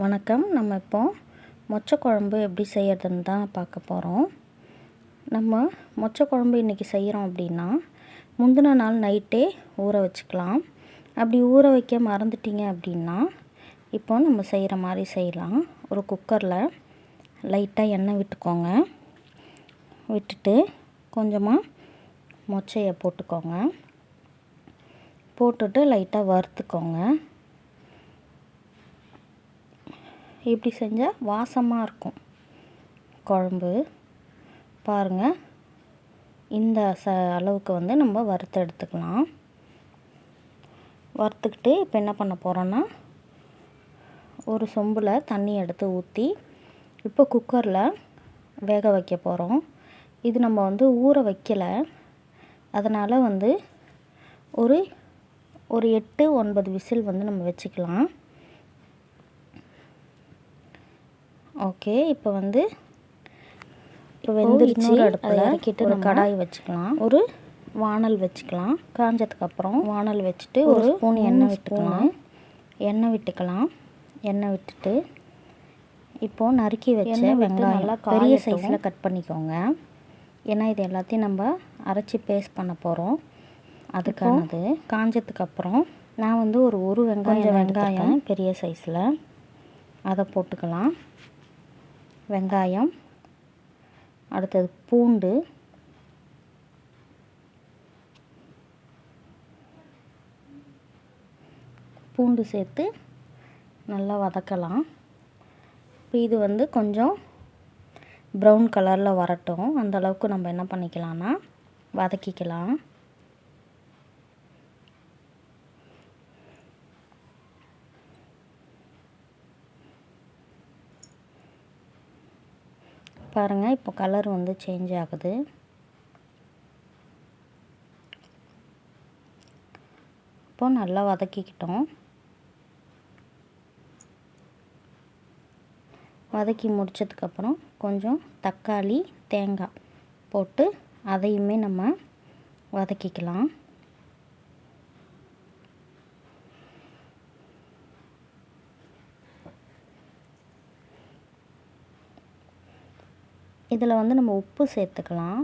வணக்கம். நம்ம இப்போ மொச்சை குழம்பு எப்படி செய்கிறதுன்னு தான் பார்க்க போகிறோம் நம்ம மொச்சை குழம்பு இன்றைக்கி செய்கிறோம் அப்படின்னா முந்தின நாள் நைட்டே ஊற வச்சுக்கலாம். அப்படி ஊற வைக்க மறந்துட்டீங்க அப்படின்னா இப்போ நம்ம செய்கிற மாதிரி செய்யலாம். ஒரு குக்கரில் லைட்டாக எண்ணெய் விட்டுக்கோங்க. விட்டுட்டு கொஞ்சமாக மொச்சையை போட்டுக்கோங்க. போட்டுட்டு லைட்டாக வறுத்துக்கோங்க. இப்படி செஞ்சால் வாசமாக இருக்கும். குழம்பு. பாருங்கள் இந்த ச அளவுக்கு வந்து நம்ம வறுத்து எடுத்துக்கலாம். வறுத்துக்கிட்டு இப்போ என்ன பண்ண போகிறோன்னா ஒரு சொம்பில் தண்ணி எடுத்து ஊற்றி இப்போ குக்கரில் வேக வைக்க போகிறோம் இது நம்ம வந்து ஊற வைக்கலை. அதனால் வந்து ஒரு ஒரு எட்டு ஒன்பது விசில் வந்து நம்ம வச்சுக்கலாம். ஓகே இப்போ வந்து இப்போ வெந்துருச்சு. அடுப்பில் இறக்கிட்டு ஒரு கடாய் வச்சுக்கலாம். ஒரு வானல் வச்சுக்கலாம். காஞ்சதுக்கப்புறம் வானல் வச்சுட்டு ஒரு ஸ்பூன் எண்ணெய் விட்டுக்கலாம். எண்ணெய் விட்டுக்கலாம். எண்ணெய் விட்டுட்டு இப்போது நறுக்கி வச்ச வெங்காயம். பெரிய சைஸில் கட் பண்ணிக்கோங்க. ஏன்னா இது எல்லாத்தையும் நம்ம அரைச்சி பேஸ்ட் பண்ண போகிறோம் அதுக்கானது. காஞ்சதுக்கப்புறம் நான் வந்து ஒரு ஒரு வெங்காயம் வெங்காயம். பெரிய சைஸில் அதை போட்டுக்கலாம். வெங்காயம் அடுத்தது பூண்டு பூண்டு சேர்த்து நல்லா வதக்கலாம். இப்போ இது வந்து கொஞ்சம் ப்ரௌன் கலரில் வரட்டும். அந்த அளவுக்கு நம்ம என்ன பண்ணிக்கலாம்னா வதக்கிக்கலாம். பாருங்கள் இப்போ கலர் வந்து சேஞ்ச் ஆகுது. இப்போ நல்லா வதக்கிக்கிட்டோம். வதக்கி முடித்ததுக்கப்புறம் கொஞ்சம் தக்காளி தேங்காய் போட்டு அதையுமே நம்ம வதக்கிக்கலாம். இதில் வந்து நம்ம உப்பு சேர்த்துக்கலாம்.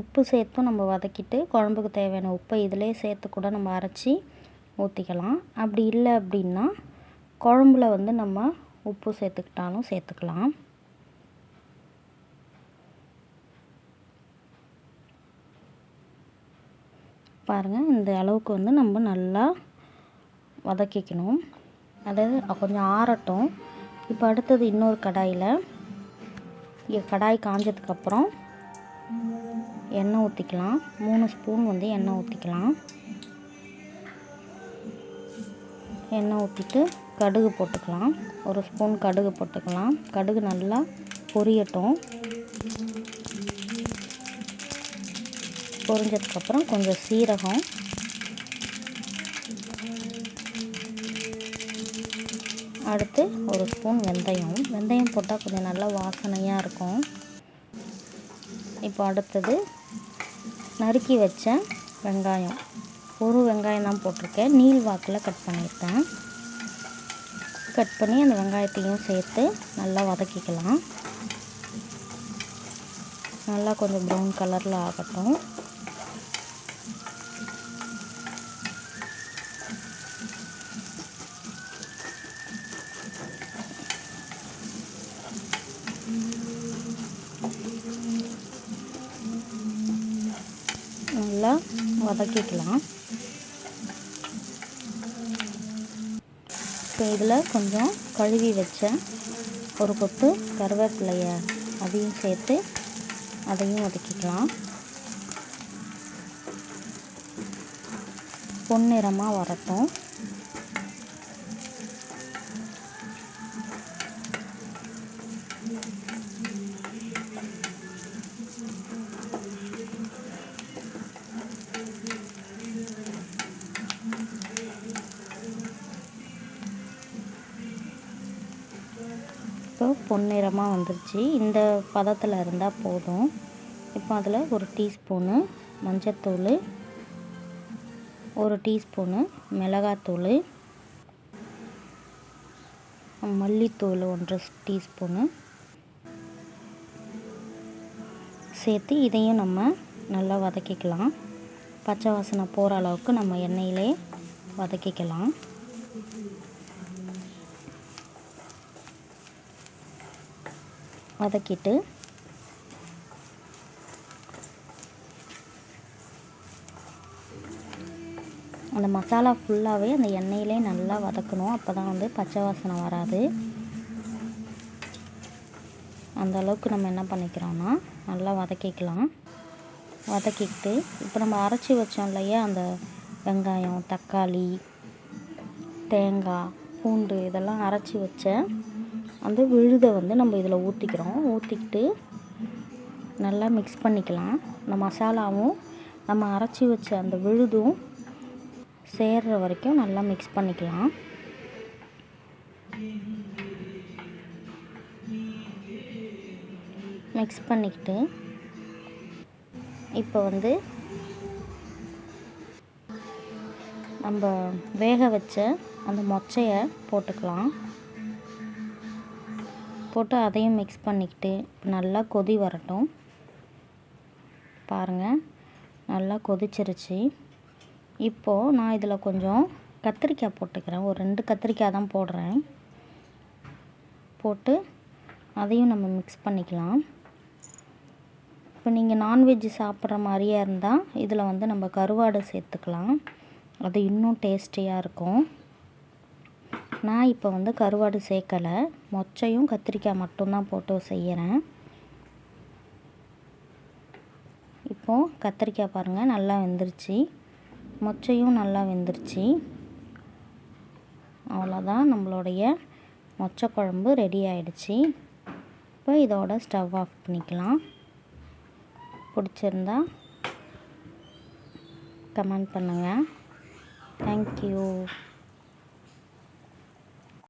உப்பு சேர்த்தும் நம்ம வதக்கிட்டு குழம்புக்கு தேவையான உப்பை இதிலே சேர்த்து கூட நம்ம அரைச்சி ஊற்றிக்கலாம் அப்படி இல்லை அப்படின்னா குழம்புல வந்து நம்ம உப்பு சேர்த்துக்கிட்டாலும் சேர்த்துக்கலாம். பாருங்கள் இந்த அளவுக்கு வந்து நம்ம நல்லா வதக்கிக்கணும். அதாவது கொஞ்சம் ஆறட்டும். இப்போ அடுத்தது இன்னொரு கடாயில் கடாய் காஞ்சதுக்கப்புறம் எண்ணெய் ஊற்றிக்கலாம் மூணு ஸ்பூன் வந்து எண்ணெய் ஊற்றிக்கலாம் எண்ணெய் ஊற்றிட்டு கடுகு போட்டுக்கலாம். ஒரு ஸ்பூன் கடுகு போட்டுக்கலாம். கடுகு நல்லா பொரியட்டும். பொரிஞ்சதுக்கப்புறம் கொஞ்சம் சீரகம். அடுத்து ஒரு ஸ்பூன் வெந்தயம். வெந்தயம் போட்டால் கொஞ்சம் நல்லா வாசனையாக இருக்கும். இப்போ அடுத்தது நறுக்கி வச்ச வெங்காயம். ஒரு வெங்காயம் தான் போட்டிருக்கேன். நீள் வாக்கில் கட் பண்ணியிருக்கேன். கட் பண்ணி அந்த வெங்காயத்தையும் சேர்த்து நல்லா வதக்கிக்கலாம். நல்லா கொஞ்சம் ப்ரௌன் கலரில் ஆகட்டும் நல்லா வதக்கிக்கலாம் இப்போ இதில் கொஞ்சம் கழுவி வச்ச ஒரு கொத்து கருவேப்பிலைய அதையும் சேர்த்து அதையும் வதக்கிக்கலாம். பொன்னிறமாக வரட்டும். இப்போ பொன்னிறமாக வந்துருச்சு. இந்த பதத்தில் இருந்தால் போதும். இப்போ அதில் ஒரு டீஸ்பூனு மஞ்சத்தூள் ஒரு டீஸ்பூனு மிளகாத்தூள் மல்லித்தூள் ஒன்றரை டீஸ்பூனு சேர்த்து இதையும் நம்ம நல்லா வதக்கிக்கலாம். பச்சை வாசனை போகிற அளவுக்கு நம்ம எண்ணெயிலே வதக்கிக்கலாம். வதக்கிட்டு அந்த மசாலா ஃபுல்லாகவே அந்த எண்ணெயிலே நல்லா வதக்கணும். அப்போ தான் வந்து பச்சை வாசனை வராது. அந்த அளவுக்கு நம்ம என்ன பண்ணிக்கிறோன்னா நல்லா வதக்கிக்கலாம். வதக்கிக்கிட்டு இப்போ நம்ம அரைச்சி வச்சோம் இல்லையா அந்த வெங்காயம் தக்காளி தேங்காய் பூண்டு இதெல்லாம் அரைச்சி வச்ச அந்த விழுதை வந்து நம்ம இதில் ஊற்றிக்கிறோம் ஊற்றிக்கிட்டு நல்லா மிக்ஸ் பண்ணிக்கலாம். இந்த மசாலாவும் நம்ம அரைச்சி வச்ச அந்த விழுதும் சேர்கிற வரைக்கும் நல்லா மிக்ஸ் பண்ணிக்கலாம். மிக்ஸ் பண்ணிக்கிட்டு இப்போ வந்து நம்ம வேக வச்ச அந்த மொச்சையை போட்டுக்கலாம். போட்டு அதையும் மிக்ஸ் பண்ணிக்கிட்டு நல்லா கொதி வரட்டும். பாருங்கள் நல்லா கொதிச்சிருச்சு. இப்போது நான் இதில் கொஞ்சம் கத்திரிக்காய் போட்டுக்கிறேன். ஒரு ரெண்டு கத்திரிக்காய் தான் போடுறேன். போட்டு அதையும் நம்ம மிக்ஸ் பண்ணிக்கலாம். இப்போ நீங்கள் நான்வெஜ் சாப்பிட்ற மாதிரியே இருந்தால் இதில் வந்து நம்ம கருவாடு சேர்த்துக்கலாம். அது இன்னும் டேஸ்டியாக இருக்கும். நான் இப்போ வந்து கருவாடு சேர்க்கலை. மொச்சையும் கத்திரிக்காய் மட்டும்தான் போட்டு செய்கிறேன் இப்போது கத்திரிக்காய் பாருங்கள் நல்லா வெந்துருச்சு. மொச்சையும் நல்லா வெந்துருச்சு. அவ்வளோதான் நம்மளுடைய மொச்சை குழம்பு ரெடி ஆயிடுச்சு. இப்போ இதோட ஸ்டவ் ஆஃப் பண்ணிக்கலாம். பிடிச்சிருந்தா கமெண்ட் பண்ணுங்கள் தேங்க்யூ